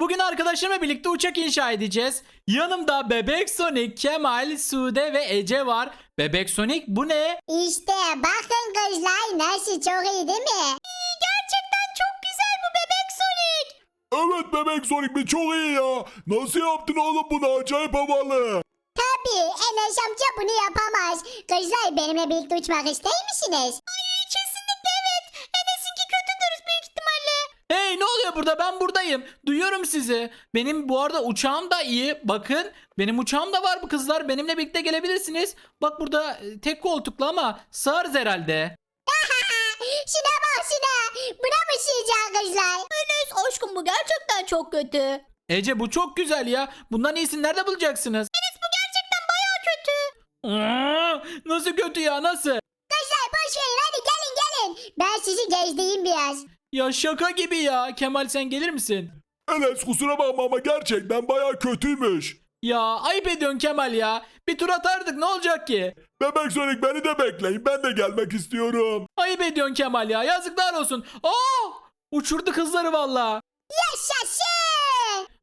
Bugün arkadaşlarımla birlikte uçak inşa edeceğiz. Yanımda Bebek Sonic, Kemal, Sude ve Ece var. Bebek Sonic bu ne? İşte bakın kızlar nasıl çok iyi değil mi? gerçekten çok güzel bu bebek Sonic. Evet bebek Sonic bir çok iyi ya. Nasıl yaptın oğlum bunu acayip havalı. Tabii Enes amca bunu yapamaz. Kızlar benimle birlikte uçmak ister misiniz? Oluyor burada? Ben buradayım. Duyuyorum sizi. Benim bu arada uçağım da iyi. Bakın benim uçağım da var bu kızlar. Benimle birlikte gelebilirsiniz. Bak burada e, tek koltuklu ama sığarız herhalde. şuna bak şuna. Buna mı sığacak kızlar? Enes aşkım bu gerçekten çok kötü. Ece bu çok güzel ya. Bundan iyisini nerede bulacaksınız? Enes bu gerçekten baya kötü. Aa, nasıl kötü ya nasıl? Kızlar boş verin hadi gelin gelin. Ben sizi gezdireyim biraz. Ya şaka gibi ya. Kemal sen gelir misin? Enes kusura bakma ama gerçekten baya kötüymüş. Ya ayıp ediyorsun Kemal ya. Bir tur atardık ne olacak ki? Bebek Sonic beni de bekleyin ben de gelmek istiyorum. Ayıp ediyorsun Kemal ya. Yazıklar olsun. Aa! Uçurdu kızları valla. Yaşasın.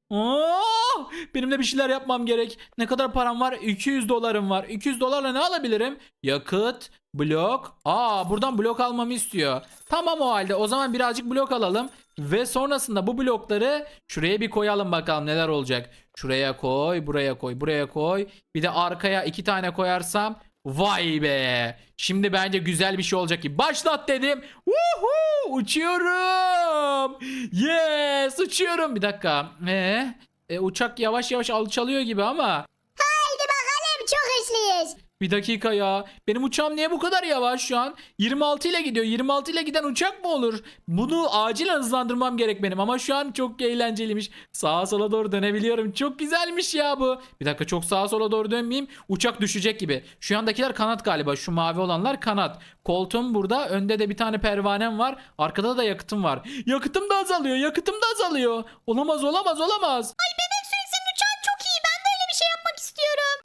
Oo! Benim de bir şeyler yapmam gerek. Ne kadar param var? 200 dolarım var. 200 dolarla ne alabilirim? Yakıt, blok. Aa buradan blok almamı istiyor. Tamam o halde. O zaman birazcık blok alalım. Ve sonrasında bu blokları şuraya bir koyalım bakalım neler olacak. Şuraya koy, buraya koy, buraya koy. Bir de arkaya iki tane koyarsam Vay be. Şimdi bence güzel bir şey olacak ki. Başlat dedim. Woohoo! Uçuyorum. Yes, uçuyorum. Bir dakika. Ee, e, uçak yavaş yavaş alçalıyor gibi ama. Haydi bakalım çok hızlıyız. Bir dakika ya. Benim uçağım niye bu kadar yavaş şu an? 26 ile gidiyor. 26 ile giden uçak mı olur? Bunu acilen hızlandırmam gerek benim ama şu an çok eğlenceliymiş. Sağa sola doğru dönebiliyorum. Çok güzelmiş ya bu. Bir dakika çok sağa sola doğru dönmeyeyim. Uçak düşecek gibi. Şu yandakiler kanat galiba. Şu mavi olanlar kanat. Koltuğum burada. Önde de bir tane pervanem var. Arkada da yakıtım var. Yakıtım da azalıyor. Yakıtım da azalıyor. Olamaz olamaz olamaz. Ay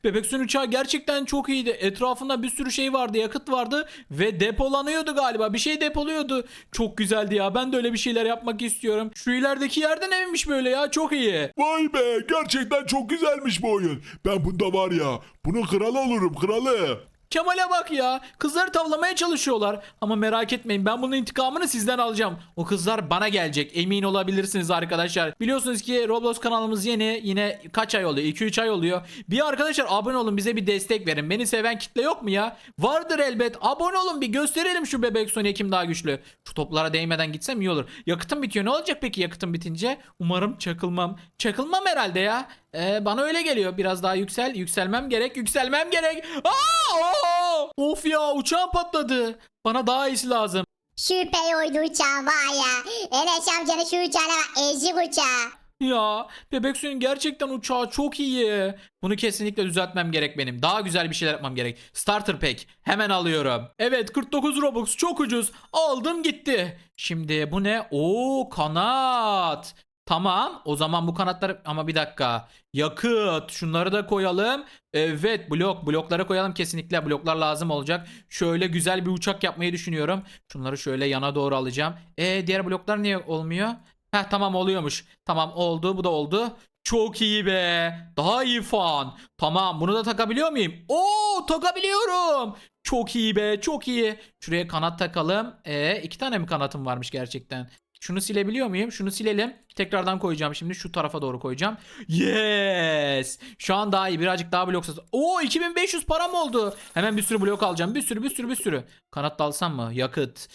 Bebek suyun uçağı gerçekten çok iyiydi. Etrafında bir sürü şey vardı, yakıt vardı ve depolanıyordu galiba. Bir şey depoluyordu. Çok güzeldi ya. Ben de öyle bir şeyler yapmak istiyorum. Şu ilerideki yerden evmiş böyle ya. Çok iyi. Vay be gerçekten çok güzelmiş bu oyun. Ben bunda var ya bunun kralı olurum kralı. Kemal'e bak ya. Kızları tavlamaya çalışıyorlar. Ama merak etmeyin ben bunun intikamını sizden alacağım. O kızlar bana gelecek. Emin olabilirsiniz arkadaşlar. Biliyorsunuz ki Roblox kanalımız yeni. Yine kaç ay oluyor? 2-3 ay oluyor. Bir arkadaşlar abone olun bize bir destek verin. Beni seven kitle yok mu ya? Vardır elbet. Abone olun bir gösterelim şu bebek Sonic kim daha güçlü. Şu toplara değmeden gitsem iyi olur. Yakıtım bitiyor. Ne olacak peki yakıtım bitince? Umarım çakılmam. Çakılmam herhalde ya. Ee, bana öyle geliyor. Biraz daha yüksel. Yükselmem gerek. Yükselmem gerek. Aa! Of ya uçağım patladı. Bana daha iyisi lazım. Süper oydu uçağın var ya. Enes amcanın şu uçağına bak ezik uçağı. Ya bebek suyun gerçekten uçağı çok iyi. Bunu kesinlikle düzeltmem gerek benim. Daha güzel bir şeyler yapmam gerek. Starter pack hemen alıyorum. Evet 49 Robux çok ucuz. Aldım gitti. Şimdi bu ne? Oo kanat. Tamam o zaman bu kanatları ama bir dakika. Yakıt şunları da koyalım. Evet blok bloklara koyalım kesinlikle bloklar lazım olacak. Şöyle güzel bir uçak yapmayı düşünüyorum. Şunları şöyle yana doğru alacağım. E diğer bloklar niye olmuyor? Heh tamam oluyormuş. Tamam oldu bu da oldu. Çok iyi be. Daha iyi fan. Tamam bunu da takabiliyor muyum? Oo takabiliyorum. Çok iyi be çok iyi. Şuraya kanat takalım. E iki tane mi kanatım varmış gerçekten? Şunu silebiliyor muyum? Şunu silelim. Tekrardan koyacağım şimdi. Şu tarafa doğru koyacağım. Yes. Şu an daha iyi. Birazcık daha blok satın. Oo 2500 param oldu. Hemen bir sürü blok alacağım. Bir sürü bir sürü bir sürü. Kanat da alsam mı? Yakıt.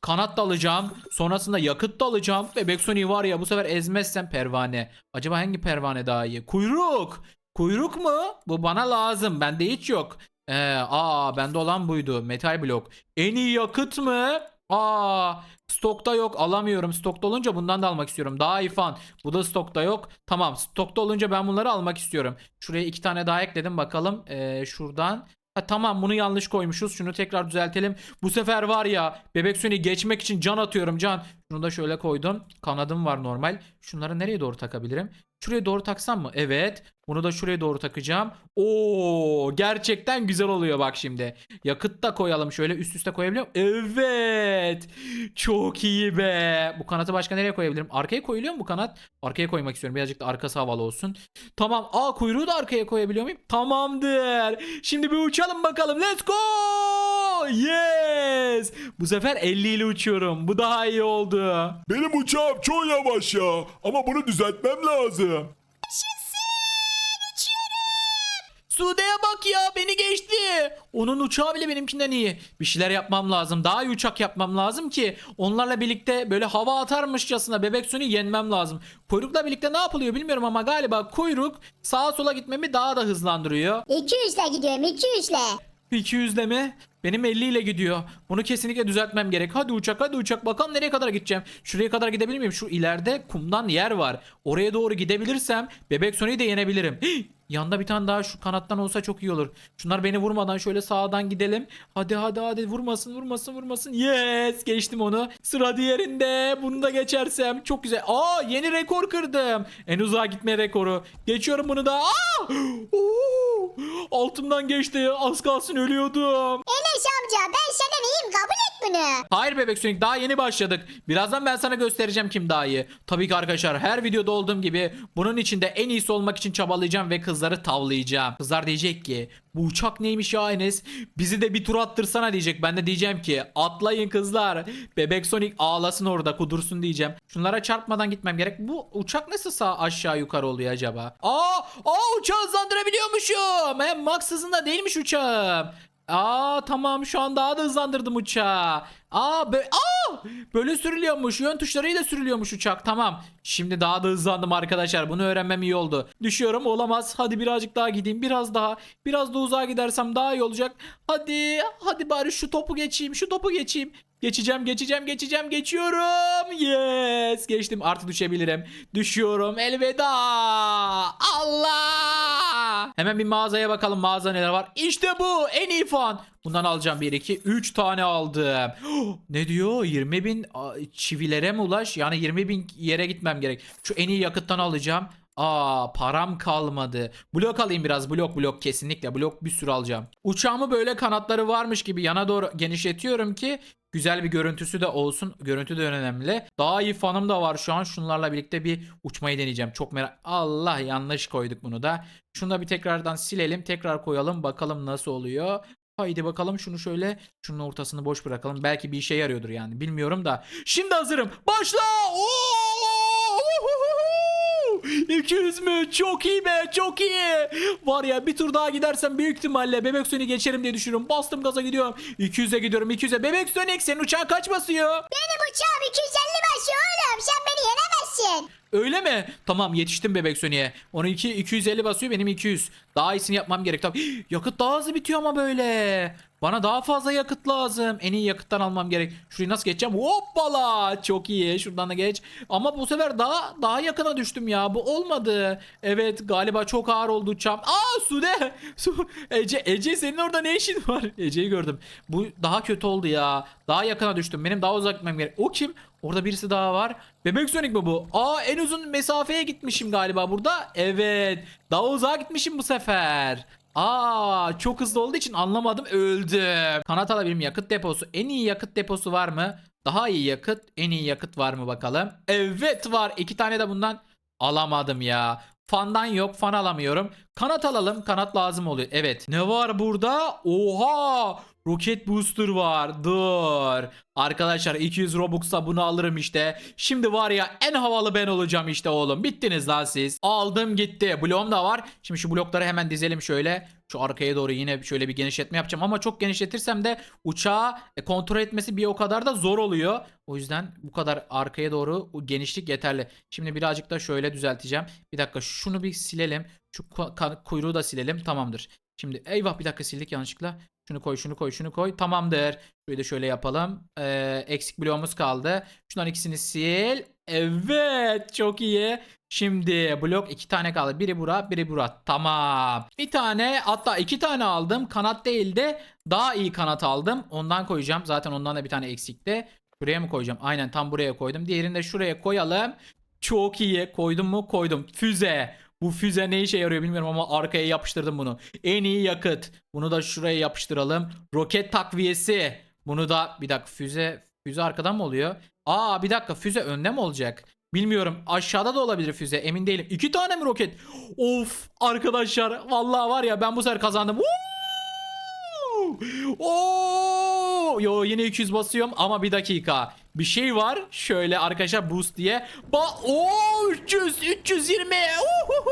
Kanat da alacağım. Sonrasında yakıt da alacağım. Bebek Sonic var ya bu sefer ezmezsem pervane. Acaba hangi pervane daha iyi? Kuyruk. Kuyruk mu? Bu bana lazım. Bende hiç yok. Ee, aa bende olan buydu. Metal blok. En iyi yakıt mı? Aa stokta yok alamıyorum. Stokta olunca bundan da almak istiyorum. Daha iyi fan. Bu da stokta yok. Tamam stokta olunca ben bunları almak istiyorum. Şuraya iki tane daha ekledim bakalım. Ee, şuradan. Ha, tamam bunu yanlış koymuşuz. Şunu tekrar düzeltelim. Bu sefer var ya bebek suyunu geçmek için can atıyorum can. Şunu da şöyle koydum. Kanadım var normal. Şunları nereye doğru takabilirim? Şuraya doğru taksam mı? Evet. Bunu da şuraya doğru takacağım. Oo, gerçekten güzel oluyor bak şimdi. Yakıt da koyalım şöyle üst üste koyabiliyor muyum? Evet. Çok iyi be. Bu kanatı başka nereye koyabilirim? Arkaya koyuluyor mu bu kanat? Arkaya koymak istiyorum. Birazcık da arkası havalı olsun. Tamam. Aa kuyruğu da arkaya koyabiliyor muyum? Tamamdır. Şimdi bir uçalım bakalım. Let's go. Yes. Bu sefer 50 ile uçuyorum. Bu daha iyi oldu. Benim uçağım çok yavaş ya. Ama bunu düzeltmem lazım. Sude'ye bak ya beni geçti. Onun uçağı bile benimkinden iyi. Bir şeyler yapmam lazım. Daha iyi uçak yapmam lazım ki onlarla birlikte böyle hava atarmışçasına bebek suyunu yenmem lazım. Kuyrukla birlikte ne yapılıyor bilmiyorum ama galiba kuyruk sağa sola gitmemi daha da hızlandırıyor. 200 ile gidiyorum 200 ile. 200 de mi? Benim 50 ile gidiyor. Bunu kesinlikle düzeltmem gerek. Hadi uçak hadi uçak bakalım nereye kadar gideceğim. Şuraya kadar gidebilir miyim? Şu ileride kumdan yer var. Oraya doğru gidebilirsem bebek Sonic'i de yenebilirim. Hii! Yanda bir tane daha şu kanattan olsa çok iyi olur. Şunlar beni vurmadan şöyle sağdan gidelim. Hadi hadi hadi vurmasın vurmasın vurmasın. Yes geçtim onu. Sıra diğerinde. Bunu da geçersem çok güzel. Aa yeni rekor kırdım. En uzağa gitme rekoru. Geçiyorum bunu da. Aa! Oo! Altımdan geçti. Az kalsın ölüyordum. Enes amca ben senden iyiyim kabul et bunu. Hayır bebek Sonic daha yeni başladık. Birazdan ben sana göstereceğim kim daha iyi. Tabii ki arkadaşlar her videoda olduğum gibi bunun içinde en iyisi olmak için çabalayacağım ve kızları tavlayacağım. Kızlar diyecek ki bu uçak neymiş ya Enes? Bizi de bir tur attırsana diyecek. Ben de diyeceğim ki atlayın kızlar. Bebek Sonic ağlasın orada kudursun diyeceğim. Şunlara çarpmadan gitmem gerek. Bu uçak nasıl sağ aşağı yukarı oluyor acaba? Aa, aa uçağı hızlandırabiliyormuşum. Hem max hızında değilmiş uçağım. Aa tamam şu an daha da hızlandırdım uçağı. Aa, böyle, aa böyle sürülüyormuş. Yön tuşlarıyla sürülüyormuş uçak. Tamam. Şimdi daha da hızlandım arkadaşlar. Bunu öğrenmem iyi oldu. Düşüyorum olamaz. Hadi birazcık daha gideyim. Biraz daha. Biraz da uzağa gidersem daha iyi olacak. Hadi. Hadi bari şu topu geçeyim. Şu topu geçeyim. Geçeceğim, geçeceğim, geçeceğim, geçiyorum. Yes, geçtim. Artık düşebilirim. Düşüyorum. Elveda. Allah. Hemen bir mağazaya bakalım. Mağaza neler var? İşte bu. En iyi fan. Bundan alacağım 1, 2, 3 tane aldım. ne diyor? 20 bin çivilere mi ulaş? Yani 20 bin yere gitmem gerek. Şu en iyi yakıttan alacağım. Aa param kalmadı. Blok alayım biraz. Blok blok kesinlikle. Blok bir sürü alacağım. Uçağımı böyle kanatları varmış gibi yana doğru genişletiyorum ki güzel bir görüntüsü de olsun. Görüntü de önemli. Daha iyi fanım da var şu an. Şunlarla birlikte bir uçmayı deneyeceğim. Çok merak. Allah yanlış koyduk bunu da. Şunu da bir tekrardan silelim. Tekrar koyalım. Bakalım nasıl oluyor. Haydi bakalım şunu şöyle şunun ortasını boş bırakalım. Belki bir işe yarıyordur yani. Bilmiyorum da. Şimdi hazırım. Başla! Oo! 200 mü? Çok iyi be çok iyi. Var ya bir tur daha gidersem büyük ihtimalle Bebek Sonic geçerim diye düşünüyorum. Bastım gaza gidiyorum. 200'e gidiyorum 200'e. Bebek Sonic senin uçağın kaç basıyor? Benim uçağım 250 basıyor oğlum sen beni yenemezsin. Öyle mi? Tamam yetiştim Bebek Sonic'e. Onun 2 250 basıyor benim 200. Daha iyisini yapmam gerek. Tabii. yakıt daha hızlı bitiyor ama böyle. Bana daha fazla yakıt lazım. En iyi yakıttan almam gerek. Şurayı nasıl geçeceğim? Hoppala. Çok iyi. Şuradan da geç. Ama bu sefer daha daha yakına düştüm ya. Bu olmadı. Evet galiba çok ağır oldu uçağım. Aa Sude. Su. Ece, Ece senin orada ne işin var? Ece'yi gördüm. Bu daha kötü oldu ya. Daha yakına düştüm. Benim daha uzak gitmem gerek. O kim? Orada birisi daha var. Bebek Sonic mi bu? Aa en uzun mesafeye gitmişim galiba burada. Evet. Daha uzağa gitmişim bu sefer. Aa çok hızlı olduğu için anlamadım öldüm. Kanat alabilirim yakıt deposu. En iyi yakıt deposu var mı? Daha iyi yakıt. En iyi yakıt var mı bakalım? Evet var. İki tane de bundan alamadım ya. Fandan yok. Fan alamıyorum. Kanat alalım. Kanat lazım oluyor. Evet. Ne var burada? Oha! Roket booster var. Dur. Arkadaşlar 200 Robux'a bunu alırım işte. Şimdi var ya en havalı ben olacağım işte oğlum. Bittiniz lan siz. Aldım gitti. Bloğum da var. Şimdi şu blokları hemen dizelim şöyle. Şu arkaya doğru yine şöyle bir genişletme yapacağım. Ama çok genişletirsem de uçağı e, kontrol etmesi bir o kadar da zor oluyor. O yüzden bu kadar arkaya doğru genişlik yeterli. Şimdi birazcık da şöyle düzelteceğim. Bir dakika şunu bir silelim. Şu kuyruğu da silelim. Tamamdır. Şimdi eyvah bir dakika sildik yanlışlıkla. Şunu koy şunu koy şunu koy. Tamamdır. Şöyle de şöyle yapalım. Ee, eksik bloğumuz kaldı. Şunların ikisini sil. Evet çok iyi. Şimdi blok iki tane kaldı. Biri bura biri bura. Tamam. Bir tane hatta iki tane aldım. Kanat değil de daha iyi kanat aldım. Ondan koyacağım. Zaten ondan da bir tane eksikti. Buraya mı koyacağım? Aynen tam buraya koydum. Diğerini de şuraya koyalım. Çok iyi. Koydum mu? Koydum. Füze. Bu füze ne işe yarıyor bilmiyorum ama arkaya yapıştırdım bunu. En iyi yakıt. Bunu da şuraya yapıştıralım. Roket takviyesi. Bunu da bir dakika füze füze arkadan mı oluyor? Aa bir dakika füze önde mi olacak? Bilmiyorum. Aşağıda da olabilir füze. Emin değilim. İki tane mi roket? Of arkadaşlar. Vallahi var ya ben bu sefer kazandım. Oo! Yo yine 200 basıyorum ama bir dakika. Bir şey var. Şöyle arkadaşlar boost diye. Ba Oo 300 320. Uhuhu!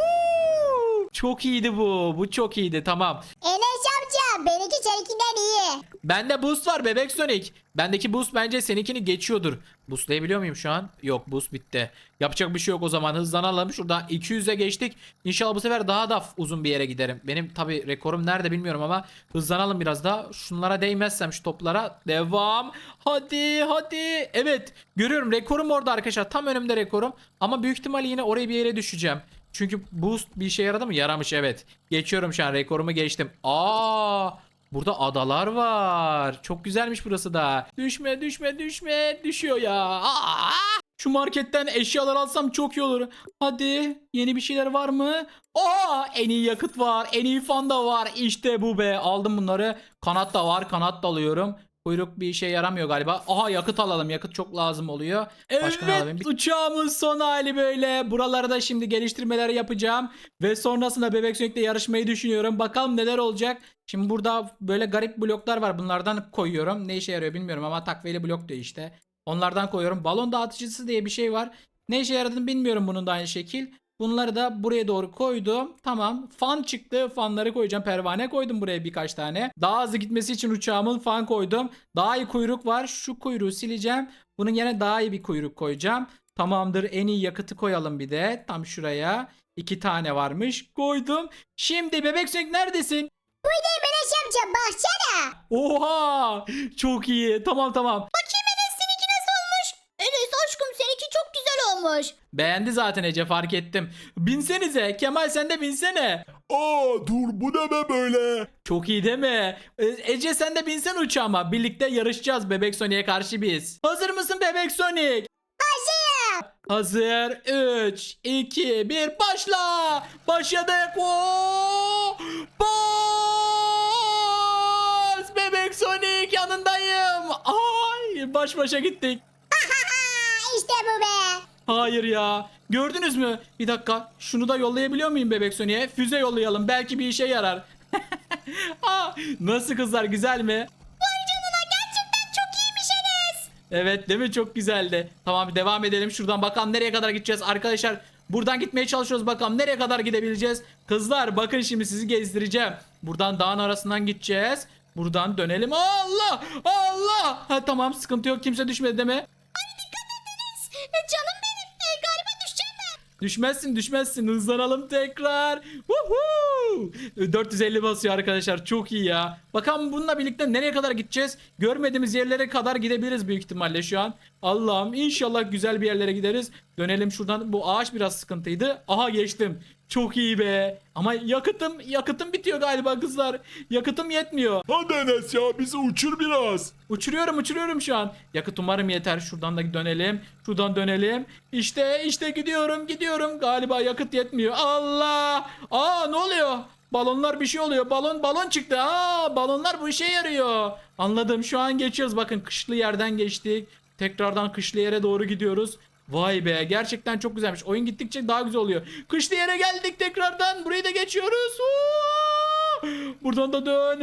Çok iyiydi bu. Bu çok iyiydi. Tamam. Enes amca benimki seninkinden iyi. Bende boost var bebek Sonic. Bendeki boost bence seninkini geçiyordur. Boostlayabiliyor muyum şu an? Yok boost bitti. Yapacak bir şey yok o zaman hızlanalım. Şuradan 200'e geçtik. İnşallah bu sefer daha da uzun bir yere giderim. Benim tabi rekorum nerede bilmiyorum ama hızlanalım biraz daha. Şunlara değmezsem şu toplara. Devam. Hadi hadi. Evet görüyorum rekorum orada arkadaşlar. Tam önümde rekorum. Ama büyük ihtimalle yine oraya bir yere düşeceğim. Çünkü boost bir işe yaradı mı? Yaramış evet. Geçiyorum şu an rekorumu geçtim. Aa Burada adalar var. Çok güzelmiş burası da. Düşme düşme düşme. Düşüyor ya. Aa! Şu marketten eşyalar alsam çok iyi olur. Hadi yeni bir şeyler var mı? Aa en iyi yakıt var. En iyi fan da var. İşte bu be. Aldım bunları. Kanat da var. Kanat da alıyorum. Kuyruk bir işe yaramıyor galiba. Aha yakıt alalım. Yakıt çok lazım oluyor. Başka? Evet, Uçağımın son hali böyle. Buralarda şimdi geliştirmeler yapacağım. Ve sonrasında Bebek Sonic'le yarışmayı düşünüyorum. Bakalım neler olacak. Şimdi burada böyle garip bloklar var. Bunlardan koyuyorum. Ne işe yarıyor bilmiyorum ama takviyeli blok diyor işte. Onlardan koyuyorum. Balon dağıtıcısı diye bir şey var. Ne işe yaradığını bilmiyorum bunun da aynı şekil. Bunları da buraya doğru koydum. Tamam. Fan çıktı. Fanları koyacağım. Pervane koydum buraya birkaç tane. Daha hızlı gitmesi için uçağımın fan koydum. Daha iyi kuyruk var. Şu kuyruğu sileceğim. Bunun yerine daha iyi bir kuyruk koyacağım. Tamamdır. En iyi yakıtı koyalım bir de. Tam şuraya. İki tane varmış. Koydum. Şimdi bebek Sonic neredesin? Buradayım Enes amca baksana. Oha! Çok iyi. Tamam tamam. Bakayım olmuş. Beğendi zaten Ece fark ettim. Binsenize. Kemal sen de binsene. Aa dur bu ne be böyle? Çok iyi değil mi? Ee, Ece sen de binsen uçağıma. Birlikte yarışacağız Bebek Sonic'e karşı biz. Hazır mısın Bebek Sonic? Hazırım. Hazır. 3, 2, 1 başla. Başladık. Oo! Bas! Bebek Sonic yanındayım. Ay baş başa gittik. İşte bu be. Hayır ya. Gördünüz mü? Bir dakika. Şunu da yollayabiliyor muyum Bebek Sonic'e? Füze yollayalım. Belki bir işe yarar. Aa, nasıl kızlar güzel mi? Vay canına gerçekten çok iyiymiş Enes. Evet değil mi? Çok güzeldi. Tamam devam edelim. Şuradan bakalım nereye kadar gideceğiz arkadaşlar. Buradan gitmeye çalışıyoruz bakalım nereye kadar gidebileceğiz. Kızlar bakın şimdi sizi gezdireceğim. Buradan dağın arasından gideceğiz. Buradan dönelim. Allah! Allah! Ha tamam sıkıntı yok. Kimse düşmedi değil mi? E, canım Düşmezsin düşmezsin hızlanalım tekrar. Woohoo! 450 basıyor arkadaşlar çok iyi ya. Bakalım bununla birlikte nereye kadar gideceğiz? Görmediğimiz yerlere kadar gidebiliriz büyük ihtimalle şu an. Allah'ım inşallah güzel bir yerlere gideriz. Dönelim şuradan. Bu ağaç biraz sıkıntıydı. Aha geçtim. Çok iyi be. Ama yakıtım yakıtım bitiyor galiba kızlar. Yakıtım yetmiyor. Hadi Enes ya bizi uçur biraz. Uçuruyorum uçuruyorum şu an. Yakıt umarım yeter. Şuradan da dönelim. Şuradan dönelim. İşte işte gidiyorum gidiyorum. Galiba yakıt yetmiyor. Allah. Aa ne oluyor? Balonlar bir şey oluyor. Balon balon çıktı. Aa balonlar bu işe yarıyor. Anladım. Şu an geçiyoruz. Bakın kışlı yerden geçtik. Tekrardan kışlı yere doğru gidiyoruz. Vay be gerçekten çok güzelmiş. Oyun gittikçe daha güzel oluyor. Kışlı yere geldik tekrardan. Burayı da geçiyoruz. Buradan da dön.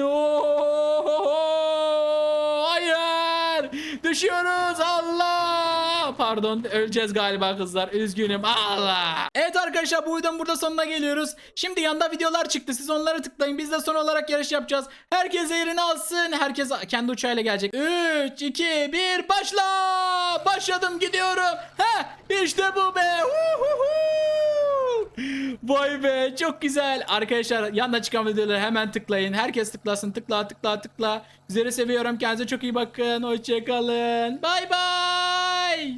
Hayır. Düşüyoruz. Allah. Pardon öleceğiz galiba kızlar. Üzgünüm. Allah. Evet arkadaşlar bu videonun burada sonuna geliyoruz. Şimdi yanda videolar çıktı. Siz onlara tıklayın. Biz de son olarak yarış yapacağız. Herkes yerini alsın. Herkes kendi uçağıyla gelecek. 3, 2, 1 başla. Başladım gidiyorum. Heh işte bu be. Vay be çok güzel. Arkadaşlar yanda çıkan videoları hemen tıklayın. Herkes tıklasın. Tıkla tıkla tıkla. Sizleri seviyorum. Kendinize çok iyi bakın. Hoşçakalın. Bay bay.